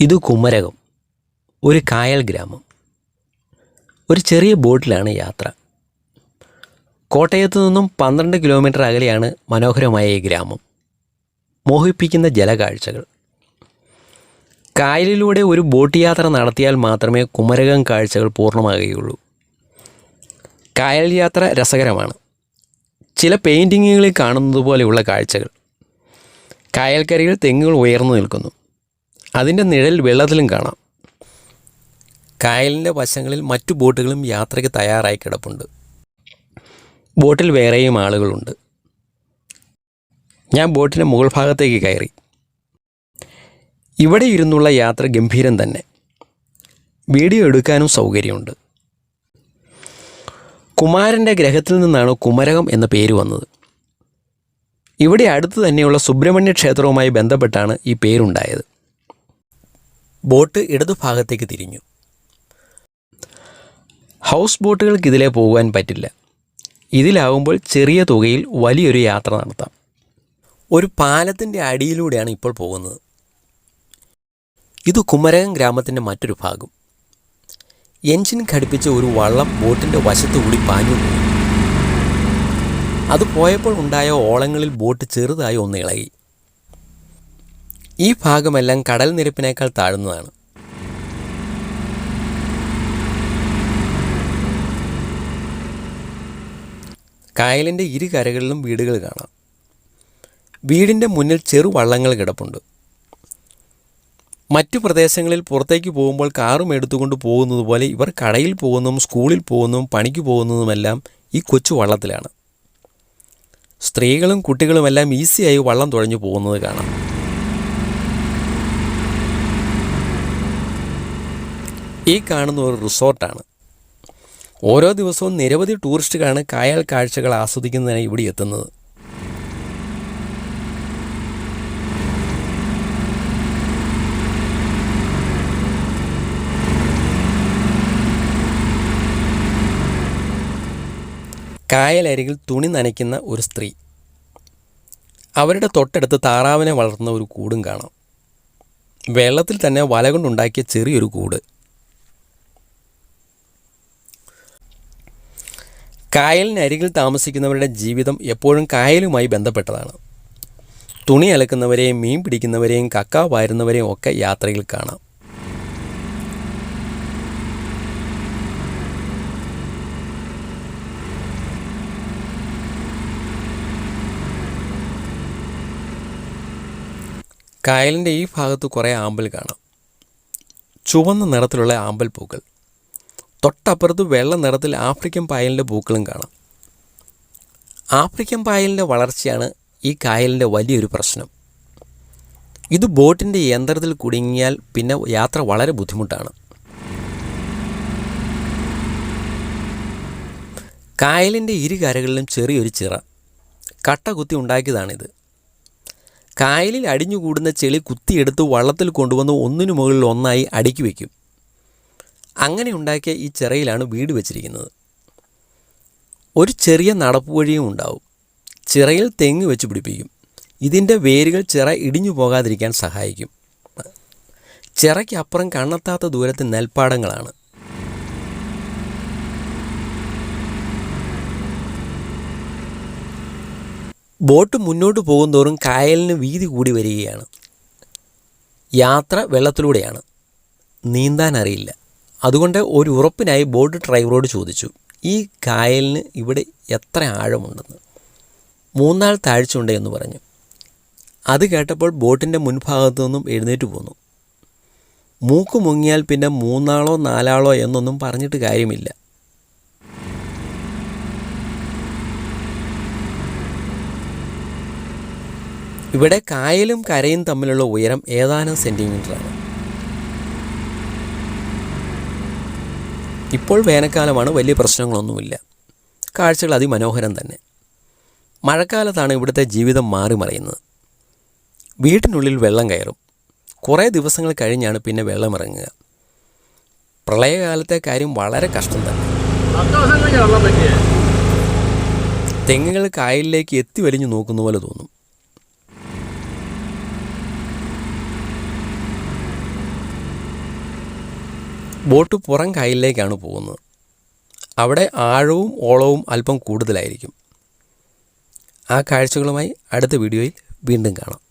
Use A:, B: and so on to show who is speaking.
A: ഇത് കുമരകം ഒരു കായൽ ഗ്രാമം. ഒരു ചെറിയ ബോട്ടിലാണ് യാത്ര. കോട്ടയത്ത് നിന്നും പന്ത്രണ്ട് കിലോമീറ്റർ അകലെയാണ് മനോഹരമായ ഈ ഗ്രാമം. മോഹിപ്പിക്കുന്ന ജലകാഴ്ചകൾ. കായലിലൂടെ ഒരു ബോട്ട് യാത്ര നടത്തിയാൽ മാത്രമേ കുമരകം കാഴ്ചകൾ പൂർണമാകുകയുള്ളൂ. കായൽ യാത്ര രസകരമാണ്. ചില പെയിന്റിങ്ങുകളിൽ കാണുന്നത് പോലെയുള്ള കാഴ്ചകൾ. കായൽക്കരയിൽ തെങ്ങുകൾ ഉയർന്നു നിൽക്കുന്നു. അതിന്റെ നിഴൽ വെള്ളത്തിലും കാണാം. കായലിന്റെ വശങ്ങളിൽ മറ്റു ബോട്ടുകളും യാത്രയ്ക്ക് തയ്യാറായി കിടപ്പുണ്ട്. ബോട്ടിൽ വേറെയും ആളുകളുണ്ട്. ഞാൻ ബോട്ടിന്റെ മുകൾ ഭാഗത്തേക്ക് കയറി. ഇവിടെ ഇരുന്നുള്ള യാത്ര ഗംഭീരം തന്നെ. വീഡിയോ എടുക്കാനും സൗകര്യമുണ്ട്. കുമാരന്റെ ഗ്രഹത്തിൽ നിന്നാണ് കുമരകം എന്ന പേര് വന്നത്. ഇവിടെ അടുത്ത് തന്നെയുള്ള സുബ്രഹ്മണ്യ ക്ഷേത്രവുമായി ബന്ധപ്പെട്ടാണ് ഈ പേരുണ്ടായത്. ബോട്ട് ഇടതുഭാഗത്തേക്ക് തിരിഞ്ഞു. ഹൗസ് ബോട്ടുകൾക്ക് ഇതിലെ പോകുവാൻ പറ്റില്ല. ഇതിലാവുമ്പോൾ ചെറിയ തുകയിൽ വലിയൊരു യാത്ര നടത്താം. ഒരു പാലത്തിന്റെ അടിയിലൂടെയാണ് ഇപ്പോൾ പോകുന്നത്. ഇത് കുമരകം ഗ്രാമത്തിന്റെ മറ്റൊരു ഭാഗം. എൻജിൻ ഘടിപ്പിച്ച ഒരു വള്ളം ബോട്ടിന്റെ വശത്തുകൂടി പാഞ്ഞു പോയി. അത് പോയപ്പോൾ ഉണ്ടായ ഓളങ്ങളിൽ ബോട്ട് ചെറുതായി ഒന്ന് ഇളകി. ഈ ഭാഗമെല്ലാം കടൽ നിരപ്പിനേക്കാൾ താഴ്ന്നതാണ്. കായലിന്റെ ഇരു കരകളിലും വീടുകൾ കാണാം. വീടിന്റെ മുന്നിൽ ചെറു വള്ളങ്ങൾ കിടപ്പുണ്ട്. മറ്റു പ്രദേശങ്ങളിൽ പുറത്തേക്ക് പോകുമ്പോൾ കാറും എടുത്തുകൊണ്ട് പോകുന്നത് പോലെ ഇവർ കടയിൽ പോകുന്നതും സ്കൂളിൽ പോകുന്നതും പണിക്ക് പോകുന്നതുമെല്ലാം ഈ കൊച്ചു വള്ളത്തിലാണ്. സ്ത്രീകളും കുട്ടികളുമെല്ലാം ഈസിയായി വള്ളം തുഴഞ്ഞു പോകുന്നത് കാണാം. ഈ കാണുന്ന ഒരു റിസോർട്ടാണ്. ഓരോ ദിവസവും നിരവധി ടൂറിസ്റ്റുകളാണ് കായൽ കാഴ്ചകൾ ആസ്വദിക്കുന്നതിനായി ഇവിടെ എത്തുന്നത്. കായലരികിൽ തുണി നനയ്ക്കുന്ന ഒരു സ്ത്രീ. അവരുടെ തൊട്ടടുത്ത് താറാവിനെ വളർത്തുന്ന ഒരു കൂടും കാണാം. വെള്ളത്തിൽ തന്നെ വല കൊണ്ടുണ്ടാക്കിയ ചെറിയൊരു കൂട്. കായലിനരികിൽ താമസിക്കുന്നവരുടെ ജീവിതം എപ്പോഴും കായലുമായി ബന്ധപ്പെട്ടതാണ്. തുണി അലക്കുന്നവരെയും മീൻ പിടിക്കുന്നവരെയും കക്ക വാരുന്നവരെയും ഒക്കെ യാത്രയിൽ കാണാം. കായലിന്റെ ഈ ഭാഗത്ത് കുറേ ആമ്പൽ കാണാം. ചുവന്ന നിറത്തിലുള്ള ആമ്പൽ പൂക്കൾ തൊട്ടപ്പുറത്ത് വെള്ള നിറത്തിൽ ആഫ്രിക്കൻ പായലിന്റെ പൂക്കളും കാണാം. ആഫ്രിക്കൻ പായലിന്റെ വളർച്ചയാണ് ഈ കായലിന്റെ വലിയൊരു പ്രശ്നം. ഇത് ബോട്ടിന്റെ യന്ത്രത്തിൽ കുടുങ്ങിയാൽ പിന്നെ യാത്ര വളരെ ബുദ്ധിമുട്ടാണ്. കായലിന്റെ ഇരു കരകളിലും ചെറിയൊരു ചിറ. കട്ട കുത്തി ഉണ്ടാക്കിയതാണിത്. കായലിൽ അടിഞ്ഞുകൂടുന്ന ചെളി കുത്തിയെടുത്ത് വള്ളത്തിൽ കൊണ്ടുവന്ന് ഒന്നിനു മുകളിൽ ഒന്നായി അടുക്കി വയ്ക്കും. അങ്ങനെ ഉണ്ടാക്കിയ ഈ ചിറയിലാണ് വീട് വെച്ചിരിക്കുന്നത്. ഒരു ചെറിയ നടപ്പ് വഴിയും ഉണ്ടാവും. ചിറയിൽ തെങ്ങ് വെച്ച് പിടിപ്പിക്കും. ഇതിന്റെ വേരുകൾ ചിറ ഇടിഞ്ഞു പോകാതിരിക്കാൻ സഹായിക്കും. ചിറയ്ക്കപ്പുറം കണ്ണെത്താത്ത ദൂരത്ത് നെൽപ്പാടങ്ങളാണ്. ബോട്ട് മുന്നോട്ട് പോകുന്തോറും കായലിന് വീതി കൂടി വരികയാണ്. യാത്ര വെള്ളത്തിലൂടെയാണ്. നീന്താൻ അറിയില്ല. അതുകൊണ്ട് ഒരു ഉറപ്പിനായി ബോട്ട് ഡ്രൈവറോട് ചോദിച്ചു ഈ കായലിന് ഇവിടെ എത്ര ആഴമുണ്ടെന്ന്? മൂന്നാൾ താഴ്ചയുണ്ട് എന്ന് പറഞ്ഞു. അത് കേട്ടപ്പോൾ ബോട്ടിന്റെ മുൻഭാഗത്തു നിന്നും എഴുന്നേറ്റ് പോന്നു. മൂക്ക് മുങ്ങിയാൽ പിന്നെ മൂന്നാളോ നാലാളോ എന്നൊന്നും പറഞ്ഞിട്ട് കാര്യമില്ല. ഇവിടെ കായലും കരയും തമ്മിലുള്ള ഉയരം ഏതാനും സെന്റിമീറ്ററാണ് ഇപ്പോൾ വേനൽക്കാലമാണ് വലിയ പ്രശ്നങ്ങളൊന്നുമില്ല. കാഴ്ചകൾ അതിമനോഹരം തന്നെ. മഴക്കാലത്താണ് ഇവിടുത്തെ ജീവിതം മാറി മറിയുന്നത്. വീട്ടിനുള്ളിൽ വെള്ളം കയറും. കുറേ ദിവസങ്ങൾ കഴിഞ്ഞാണ് പിന്നെ വെള്ളം ഇറങ്ങുക. പ്രളയകാലത്തെ കാര്യം വളരെ കഷ്ടം തന്നെ. തെങ്ങുകൾ കായലിലേക്ക് എത്തി വലിഞ്ഞു നോക്കുന്ന പോലെ തോന്നും. ബോട്ട് പുറം കായലിലേക്കാണ് പോകുന്നത്. അവിടെ ആഴവും ഓളവും അല്പം കൂടുതലായിരിക്കും. ആ കാഴ്ചകളുമായി അടുത്ത വീഡിയോയിൽ വീണ്ടും കാണാം.